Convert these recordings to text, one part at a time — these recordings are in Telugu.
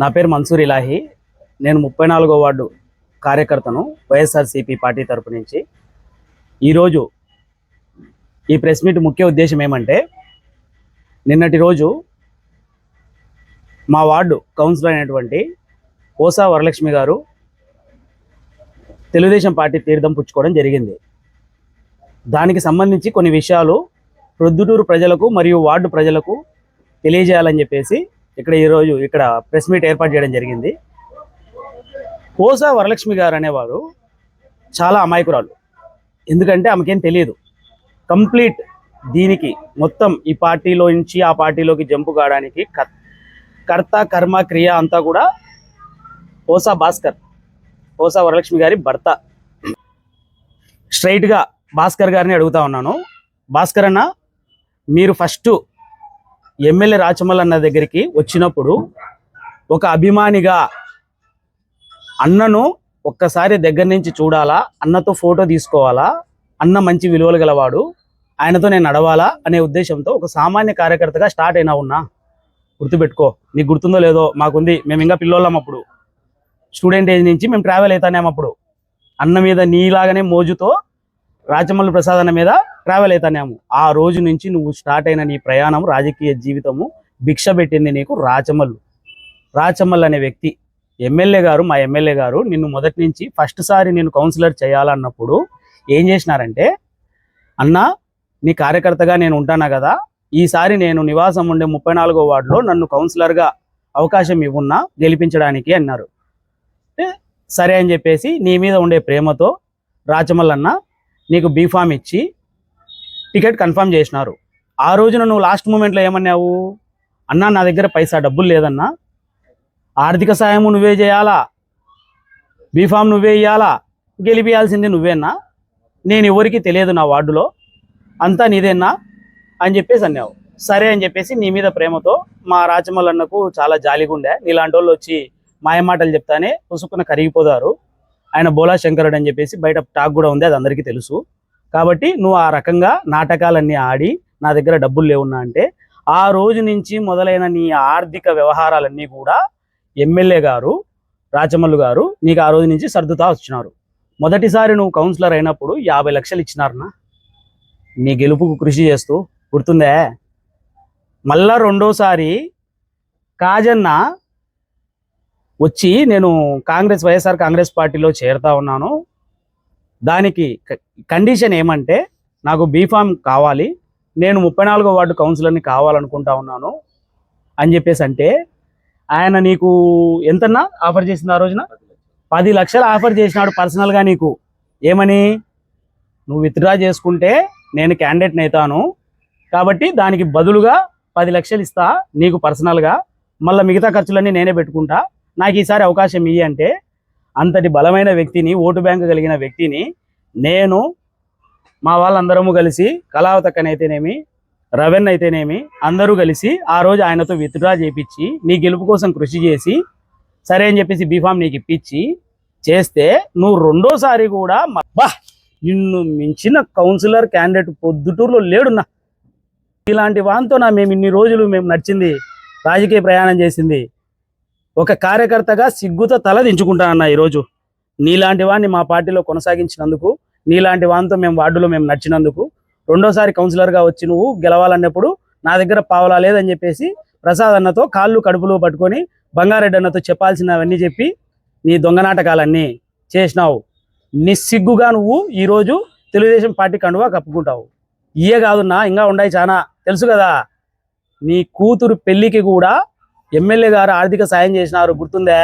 నా పేరు మన్సూర్ ఇలాహి. నేను ముప్పై నాలుగో వార్డు కార్యకర్తను వైఎస్ఆర్సీపీ పార్టీ తరపు నుంచి. ఈరోజు ఈ ప్రెస్ మీట్ ముఖ్య ఉద్దేశం ఏమంటే నిన్నటి రోజు మా వార్డు కౌన్సిలర్ అయినటువంటి కోసా వరలక్ష్మి గారు తెలుగుదేశం పార్టీ తీర్థం పుచ్చుకోవడం జరిగింది. దానికి సంబంధించి కొన్ని విషయాలు ప్రొద్దుటూరు ప్రజలకు మరియు వార్డు ప్రజలకు తెలియజేయాలని చెప్పేసి ఇక్కడ ఈరోజు ఇక్కడ ప్రెస్ మీట్ ఏర్పాటు చేయడం జరిగింది. పోసా వరలక్ష్మి గారు అనేవారు చాలా అమాయకురాలు. ఎందుకంటే ఆమెకేం తెలియదు. కంప్లీట్ దీనికి మొత్తం ఈ పార్టీలో నుంచి ఆ పార్టీలోకి జంపు కావడానికి కర్త కర్మ క్రియ అంతా కూడా పోసా భాస్కర్ పోసా వరలక్ష్మి గారి భర్త. స్ట్రైట్గా భాస్కర్ గారిని అడుగుతా ఉన్నాను. భాస్కర్ అన్న మీరు ఫస్ట్ ఎమ్మెల్యే రాచమల్ అన్న దగ్గరికి వచ్చినప్పుడు ఒక అభిమానిగా అన్నను ఒక్కసారి దగ్గర నుంచి చూడాలా అన్నతో ఫోటో తీసుకోవాలా అన్న మంచి విలువలు గలవాడు ఆయనతో నేను నడవాలా అనే ఉద్దేశంతో ఒక సామాన్య కార్యకర్తగా స్టార్ట్ అయినా ఉన్నా. గుర్తుపెట్టుకో నీకు గుర్తుందో లేదో మాకుంది మేము ఇంకా పిల్లోళ్ళం అప్పుడు. స్టూడెంట్ ఏజ్ నుంచి మేము ట్రావెల్ అవుతానేమప్పుడు అన్న మీద నీలాగానే మోజుతో రాచమల్లు ప్రసాద్ అన్న మీద ట్రావెల్ అవుతానేమో ఆ రోజు నుంచి నువ్వు స్టార్ట్ అయిన నీ ప్రయాణం రాజకీయ జీవితము భిక్ష పెట్టింది నీకు రాచమల్లు రాచమల్లు అనే వ్యక్తి ఎమ్మెల్యే గారు మా ఎమ్మెల్యే గారు నిన్ను మొదటి నుంచి ఫస్ట్ సారి నేను కౌన్సిలర్ చేయాలన్నప్పుడు ఏం చేసినారంటే అన్న నీ కార్యకర్తగా నేను ఉంటానా కదా? ఈసారి నేను నివాసం ఉండే ముప్పై నాలుగో వార్డులో నన్ను కౌన్సిలర్గా అవకాశం ఇవ్వున్నా గెలిపించడానికి అన్నారు. సరే అని చెప్పేసి నీ మీద ఉండే ప్రేమతో రాచమల్లన్న నీకు బీఫామ్ ఇచ్చి టికెట్ కన్ఫర్మ్ చేసినారు. ఆ రోజున నువ్వు లాస్ట్ మూమెంట్లో ఏమన్నావు? అన్నా నా దగ్గర పైసా డబ్బులు లేదన్నా. ఆర్థిక సాయము నువ్వే చేయాలా? బీఫామ్ నువ్వే ఇవ్వాలా గెలిపియాల్సింది నువ్వేనా? నేను ఎవరికి తెలియదు నా వార్డులో. అంతా నీదేనా? అని చెప్పేసి అన్నావు. సరే అని చెప్పేసి నీ మీద ప్రేమతో మా రాచమల్లన్నకు చాలా జాలిగుండే. నీలాంటి వాళ్ళు వచ్చి మాయమాటలు చెప్తానే పుసుకున కరిగిపోతారు. ఆయన బోలా శంకరుడు అని చెప్పేసి బయట టాక్ కూడా ఉంది అది అందరికీ తెలుసు. కాబట్టి నువ్వు ఆ రకంగా నాటకాలన్నీ ఆడి నా దగ్గర డబ్బులు లేవున్నా అంటే ఆ రోజు నుంచి మొదలైన నీ ఆర్థిక వ్యవహారాలన్నీ కూడా ఎమ్మెల్యే గారు రాచమల్లు గారు నీకు ఆ రోజు నుంచి సర్దుతా వచ్చినారు. మొదటిసారి నువ్వు కౌన్సిలర్ అయినప్పుడు యాభై లక్షలు ఇచ్చినారనా నీ గెలుపుకు కృషి చేస్తూ గుర్తుందే? మళ్ళా రెండోసారి కాజన్న వచ్చి నేను కాంగ్రెస్ వైఎస్ఆర్ కాంగ్రెస్ పార్టీలో చేరుతా ఉన్నాను. దానికి క- కండిషన్ ఏమంటే నాకు బీఫామ్ కావాలి. నేను ముప్పై నాలుగో వార్డు కౌన్సిలర్ని కావాలనుకుంటా ఉన్నాను అని చెప్పేసి అంటే ఆయన నీకు ఎంతన్నా ఆఫర్ చేసింది ఆ రోజున? పది లక్షలు ఆఫర్ చేసినాడు పర్సనల్గా నీకు. ఏమని? నువ్వు విత్డ్రా చేసుకుంటే నేను క్యాండిడేట్ని అవుతాను కాబట్టి దానికి బదులుగా పది లక్షలు ఇస్తా నీకు పర్సనల్గా. మళ్ళీ మిగతా ఖర్చులన్నీ నేనే పెట్టుకుంటా. నాకు ఈసారి అవకాశం ఇయ్యి అంటే అంతటి బలమైన వ్యక్తిని ఓటు బ్యాంకు కలిగిన వ్యక్తిని నేను మా వాళ్ళందరము కలిసి కళావతక్కనైతేనేమి అయితేనేమి రవెన్ అయితేనేమి అందరూ కలిసి ఆ రోజు ఆయనతో విత్డ్రా చేపించి నీ గెలుపు కోసం కృషి చేసి సరే అని చెప్పేసి బీఫామ్ నీకు ఇప్పించి చేస్తే నువ్వు రెండోసారి కూడా బా నిన్ను మించిన కౌన్సిలర్ క్యాండిడేట్ పొద్దుటూరులో లేడున్నా. ఇలాంటి వాంతో నా మేము ఇన్ని రోజులు మేము నడిచింది రాజకీయ ప్రయాణం చేసింది. ఒక కార్యకర్తగా సిగ్గుతో తల దించుకుంటానన్న ఈరోజు. నీలాంటి వాడిని మా పార్టీలో కొనసాగించినందుకు నీలాంటి వానితో మేము వార్డులో మేము నడిచినందుకు రెండోసారి కౌన్సిలర్గా వచ్చి నువ్వు గెలవాలన్నప్పుడు నా దగ్గర పావలా లేదని చెప్పేసి ప్రసాద్ అన్నతో కాళ్ళు కడుపులో పట్టుకొని బంగారెడ్డి అన్నతో చెప్పాల్సినవన్నీ చెప్పి నీ దొంగ నాటకాలన్నీ చేసినావు. నిస్సిగ్గుగా నువ్వు ఈరోజు తెలుగుదేశం పార్టీ కండువా కప్పుకుంటావు. ఇయే కాదున్నా ఇంకా ఉన్నాయి చాలా తెలుసు కదా నీ కూతురు పెళ్ళికి కూడా ఎమ్మెల్యే గారు ఆర్థిక సాయం చేసినారు గుర్తుందే?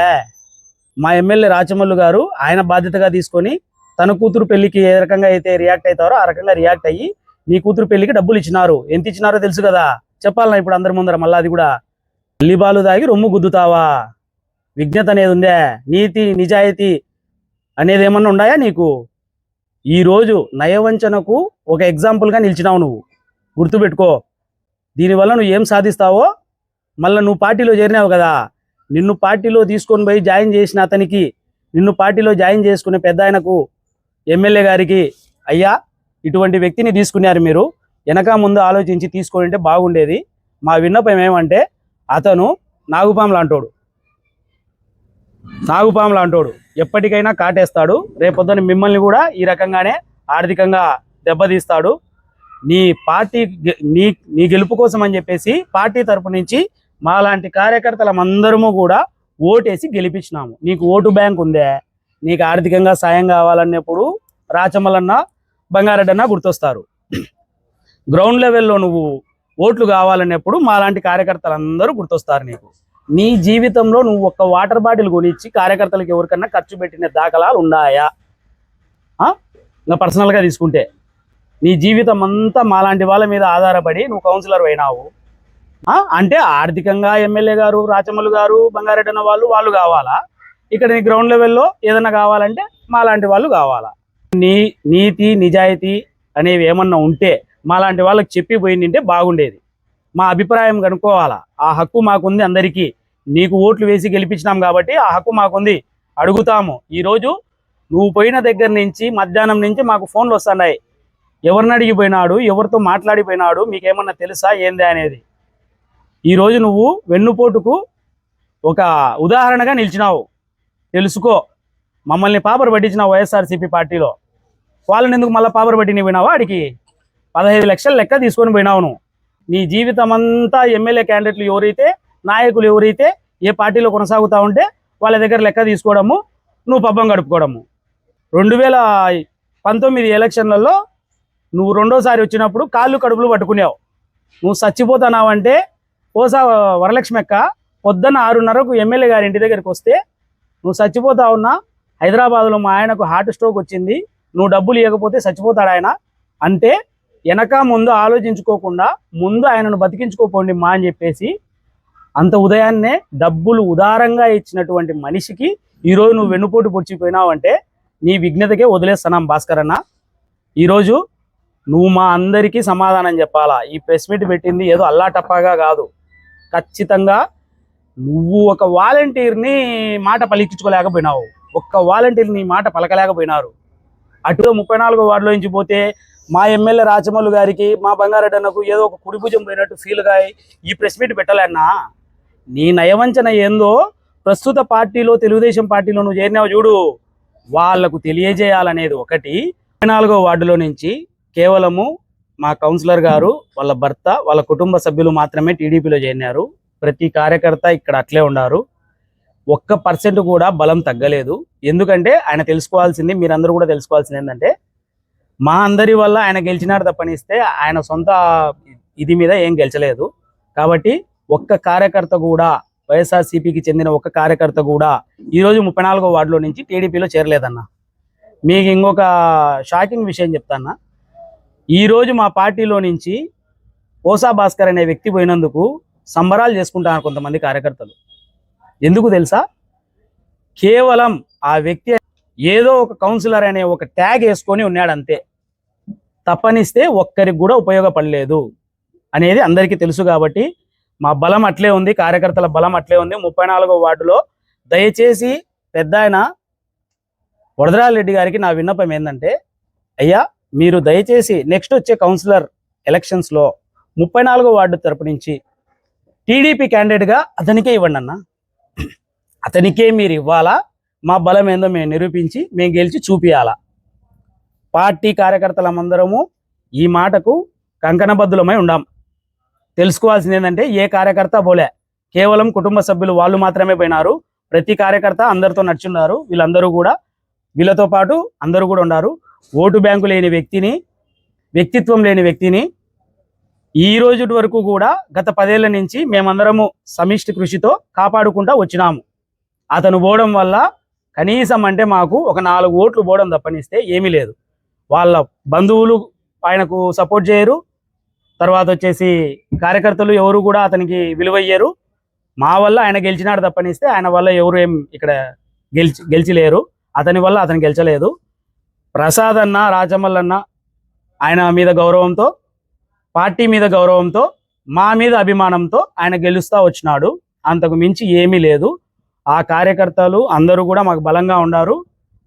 మా ఎమ్మెల్యే రాచమల్లు గారు ఆయన బాధ్యతగా తీసుకొని తన కూతురు పెళ్ళికి ఏ రకంగా అయితే రియాక్ట్ అవుతారో ఆ రకంగా రియాక్ట్ అయ్యి నీ కూతురు పెళ్ళికి డబ్బులు ఇచ్చినారు. ఎంత ఇచ్చినారో తెలుసు కదా? చెప్పాలన్నా ఇప్పుడు అందరి ముందర మళ్ళీ అది కూడా? లిబాలు దాగి రొమ్ము గుద్దుతావా? విజ్ఞత అనేది ఉందే? నీతి నిజాయితీ అనేది ఏమన్నా ఉన్నాయా నీకు? ఈ రోజు నయవంచనకు ఒక ఎగ్జాంపుల్గా నిలిచినావు నువ్వు. గుర్తుపెట్టుకో. దీనివల్ల నువ్వు ఏం సాధిస్తావో మళ్ళీ నువ్వు పార్టీలో చేరినావు కదా. నిన్ను పార్టీలో తీసుకొని పోయి జాయిన్ చేసిన అతనికి నిన్ను పార్టీలో జాయిన్ చేసుకునే పెద్ద ఆయనకు ఎమ్మెల్యే గారికి అయ్యా ఇటువంటి వ్యక్తిని తీసుకున్నారు మీరు. వెనక ముందు ఆలోచించి తీసుకొని ఉంటే బాగుండేది. మా విన్నపం ఏమంటే అతను నాగుపాము లాంటోడు నాగుపాములు అంటోడు. ఎప్పటికైనా కాటేస్తాడు. రేపొద్దున మిమ్మల్ని కూడా ఈ రకంగానే ఆర్థికంగా దెబ్బతీస్తాడు. నీ పార్టీ నీ నీ గెలుపు కోసం అని చెప్పేసి పార్టీ తరపు నుంచి మాలాంటి కార్యకర్తలం అందరము కూడా ఓటేసి గెలిపించినాము. నీకు ఓటు బ్యాంక్ ఉందే నీకు ఆర్థికంగా సాయం కావాలన్నప్పుడు రాచమ్మలన్న బంగారెడ్డన్న గుర్తొస్తారు. గ్రౌండ్ లెవెల్లో నువ్వు ఓట్లు కావాలన్నప్పుడు మాలాంటి కార్యకర్తలందరూ గుర్తొస్తారు నీకు. నీ జీవితంలో నువ్వు ఒక్క వాటర్ బాటిల్ కొనిచ్చి కార్యకర్తలకు ఎవరికన్నా ఖర్చు పెట్టిన దాఖలాలు ఉన్నాయా? ఇంకా పర్సనల్గా తీసుకుంటే. నీ జీవితం అంతా మాలాంటి వాళ్ళ మీద ఆధారపడి నువ్వు కౌన్సిలర్ అయినావు. అంటే ఆర్థికంగా ఎమ్మెల్యే గారు రాచమల్లు గారు బంగారెడ్డి అన్న వాళ్ళు వాళ్ళు కావాలా? ఇక్కడ నీ గ్రౌండ్ లెవెల్లో ఏదైనా కావాలంటే మాలాంటి వాళ్ళు కావాలా? నీ నీతి నిజాయితీ అనేవి ఏమన్నా ఉంటే మాలాంటి వాళ్ళకి చెప్పి పోయిందంటే బాగుండేది. మా అభిప్రాయం కనుక్కోవాలా? ఆ హక్కు మాకుంది అందరికీ. నీకు ఓట్లు వేసి గెలిపించినాం కాబట్టి ఆ హక్కు మాకుంది. అడుగుతాము. ఈరోజు నువ్వు పోయిన దగ్గర నుంచి మధ్యాహ్నం నుంచి మాకు ఫోన్లు వస్తున్నాయి. ఎవరిని అడిగిపోయినాడు? ఎవరితో మాట్లాడిపోయినాడు? మీకేమన్నా తెలుసా? ఏంది అనేది? ఈరోజు నువ్వు వెన్నుపోటుకు ఒక ఉదాహరణగా నిలిచినావు. తెలుసుకో. మమ్మల్ని పాపర్ పట్టించిన వైఎస్ఆర్సీపీ పార్టీలో. వాళ్ళని ఎందుకు మళ్ళీ పాపర్ పట్టిని పోయినావు ఆడికి? పదహైదు లక్షల లెక్క తీసుకొని పోయినావు నువ్వు. నీ జీవితం అంతా ఎమ్మెల్యే క్యాండిడేట్లు ఎవరైతే నాయకులు ఎవరైతే ఏ పార్టీలో కొనసాగుతూ ఉంటే వాళ్ళ దగ్గర లెక్క తీసుకోవడము నువ్వు పబ్బం గడుపుకోవడము. రెండు వేల పంతొమ్మిది ఎలక్షన్లలో నువ్వు రెండోసారి వచ్చినప్పుడు కాళ్ళు కడుపులు పట్టుకునేవు. నువ్వు చచ్చిపోతున్నావంటే ఓసా వరలక్ష్మి అక్క పొద్దున్న ఆరున్నరకు ఎమ్మెల్యే గారి ఇంటి దగ్గరికి వస్తే నువ్వు చచ్చిపోతా ఉన్నా హైదరాబాద్లో మా ఆయనకు హార్ట్ స్ట్రోక్ వచ్చింది నువ్వు డబ్బులు ఇవ్వకపోతే చచ్చిపోతాడు ఆయన. అంటే వెనక ముందు ఆలోచించుకోకుండా ముందు ఆయనను బతికించుకోపోండి మా అని చెప్పేసి అంత ఉదయాన్నే డబ్బులు ఉదారంగా ఇచ్చినటువంటి మనిషికి ఈరోజు నువ్వు వెన్నుపోటు పొడిచిపోయినావు అంటే నీ విఘ్నతకే వదిలేస్తున్నాం భాస్కర్ అన్న. ఈరోజు నువ్వు మా అందరికీ సమాధానం చెప్పాలా? ఈ ప్రెస్ మీట్ పెట్టింది ఏదో అల్లాటప్పగా కాదు. ఖచ్చితంగా నువ్వు ఒక వాలంటీర్ని మాట పలికించుకోలేకపోయినావు. ఒక్క వాలంటీర్ నీ మాట పలకలేకపోయినారు. అటు ముప్పై నాలుగో వార్డులో నుంచి పోతే మా ఎమ్మెల్యే రాచమల్లు గారికి మా బంగారెడ్డి అన్నకు ఏదో ఒక కుడిభుజం పోయినట్టు ఫీల్గా ఈ ప్రెస్ మీట్ పెట్టాలన్నా నీ నయవంచన ఏందో ప్రస్తుత పార్టీలో తెలుగుదేశం పార్టీలో నువ్వు చేరినావు చూడు. వాళ్ళకు తెలియజేయాలనేది ఒకటి. ముప్పై నాలుగో వార్డులో నుంచి కేవలము మా కౌన్సిలర్ గారు వాళ్ళ భర్త వాళ్ళ కుటుంబ సభ్యులు మాత్రమే టీడీపీలో చేరినారు. ప్రతి కార్యకర్త ఇక్కడ అట్లే ఉన్నారు. ఒక్క పర్సెంట్ కూడా బలం తగ్గలేదు. ఎందుకంటే ఆయన తెలుసుకోవాల్సింది మీరందరూ కూడా తెలుసుకోవాల్సింది ఏంటంటే మా అందరి వల్ల ఆయన గెలిచినాడు తప్పనిస్తే ఆయన సొంత ఇది మీద ఏం గెలిచలేదు. కాబట్టి ఒక్క కార్యకర్త కూడా వైఎస్ఆర్సీపీకి చెందిన ఒక్క కార్యకర్త కూడా ఈరోజు ముప్పై నాలుగో వార్డులో నుంచి టీడీపీలో చేరలేదన్న. మీకు ఇంకొక షాకింగ్ విషయం చెప్తాన్నా ఈరోజు మా పార్టీలో నుంచి ఓసా భాస్కర్ అనే వ్యక్తి పోయినందుకు సంబరాలు చేసుకుంటారు కొంతమంది కార్యకర్తలు. ఎందుకు తెలుసా? కేవలం ఆ వ్యక్తి ఏదో ఒక కౌన్సిలర్ అనే ఒక ట్యాగ్ వేసుకొని ఉన్నాడు అంతే. తప్పనిస్తే ఒక్కరికి కూడా ఉపయోగపడలేదు అనేది అందరికీ తెలుసు కాబట్టి మా బలం అట్లే ఉంది కార్యకర్తల బలం అట్లే ఉంది. ముప్పై నాలుగో వార్డులో దయచేసి పెద్ద ఆయన రెడ్డి గారికి నా విన్నపం ఏంటంటే అయ్యా మీరు దయచేసి నెక్స్ట్ వచ్చే కౌన్సిలర్ ఎలక్షన్స్లో ముప్పై నాలుగో వార్డు తరపు నుంచి టీడీపీ క్యాండిడేట్గా అతనికే ఇవ్వండి అన్న. అతనికే మీరు ఇవ్వాలా? మా బలం ఏందో మేము నిరూపించి మేము గెలిచి చూపియాలా? పార్టీ కార్యకర్తలమందరము ఈ మాటకు కంకణబద్ధులమై ఉండాం. తెలుసుకోవాల్సింది ఏంటంటే ఏ కార్యకర్త పోలే కేవలం కుటుంబ సభ్యులు వాళ్ళు మాత్రమే పోయినారు. ప్రతి కార్యకర్త అందరితో నడుచున్నారు. వీళ్ళందరూ కూడా వీళ్ళతో పాటు అందరూ కూడా ఉన్నారు ఓటు బ్యాంకు లేని వ్యక్తిని వ్యక్తిత్వం లేని వ్యక్తిని ఈ రోజు వరకు కూడా గత పదేళ్ళ నుంచి మేమందరము సమిష్టి కృషితో కాపాడుకుంటా వచ్చినాము. అతను పోవడం వల్ల కనీసం అంటే మాకు ఒక నాలుగు ఓట్లు పోవడం తప్పనిస్తే ఏమీ లేదు. వాళ్ళ బంధువులు ఆయనకు సపోర్ట్ చేయరు. తర్వాత వచ్చేసి కార్యకర్తలు ఎవరు కూడా అతనికి విలువయ్యారు మా వల్ల ఆయన గెలిచినాడు తప్పనిస్తే ఆయన వల్ల ఎవరు ఏం ఇక్కడ గెలిచి గెలిచిలేరు. అతని వల్ల అతను గెలిచలేదు. ప్రసాద్ అన్న రాజమల్లన్న ఆయన మీద గౌరవంతో పార్టీ మీద గౌరవంతో మా మీద అభిమానంతో ఆయన గెలుస్తా వచ్చినాడు. అంతకు మించి ఏమీ లేదు. ఆ కార్యకర్తలు అందరూ కూడా మాకు బలంగా ఉన్నారు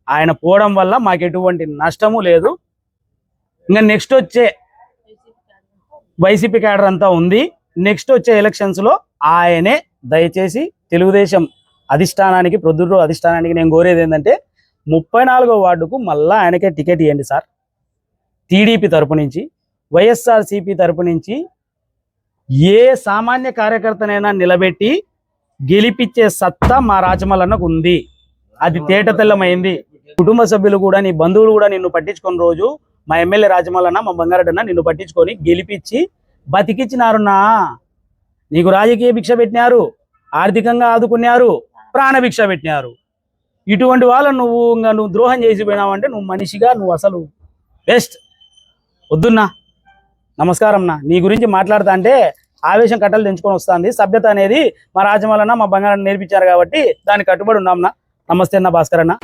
ఆయన పోవడం వల్ల మాకు ఎటువంటి నష్టము లేదు. ఇంకా నెక్స్ట్ వచ్చే వైసీపీ క్యాడర్ అంతా ఉంది. నెక్స్ట్ వచ్చే ఎలక్షన్స్లో ఆయనే దయచేసి తెలుగుదేశం అధిష్టానానికి ప్రొద్దురు అధిష్టానానికి నేను కోరేది ఏంటంటే ముప్పై నాలుగో వార్డుకు మళ్ళా ఆయనకే టికెట్ ఇవ్వండి సార్. టీడీపీ తరపు నుంచి వైఎస్ఆర్సీపీ తరపు నుంచి ఏ సామాన్య కార్యకర్తనైనా నిలబెట్టి గెలిపించే సత్తా మా రాజమల్లన్నకు ఉంది. అది తేట తెల్లమైంది. కుటుంబ సభ్యులు కూడా నీ బంధువులు కూడా నిన్ను పట్టించుకున్న రోజు మా ఎమ్మెల్యే రాజమల్లన్న మా బంగారెడ్డన్న నిన్ను పట్టించుకొని గెలిపించి బతికిచ్చినారున్నా. నీకు రాజకీయ భిక్ష పెట్టినారు ఆర్థికంగా ఆదుకున్నారు ప్రాణ భిక్ష పెట్టినారు. ఇటువంటి వాళ్ళని నువ్వు ఇంకా నువ్వు ద్రోహం చేసిపోయినావంటే నువ్వు మనిషిగా నువ్వు అసలు బెస్ట్. వద్దున్నా. నమస్కారంనా నీ. గురించి మాట్లాడుతా అంటే ఆవేశం కట్టలు తెంచుకొని వస్తుంది. సభ్యత అనేది మా రాజమాలన్న మా బంగారం నేర్పించారు కాబట్టి దానికి కట్టుబడి ఉన్నాంనా నమస్తే అన్న భాస్కర్ అన్న.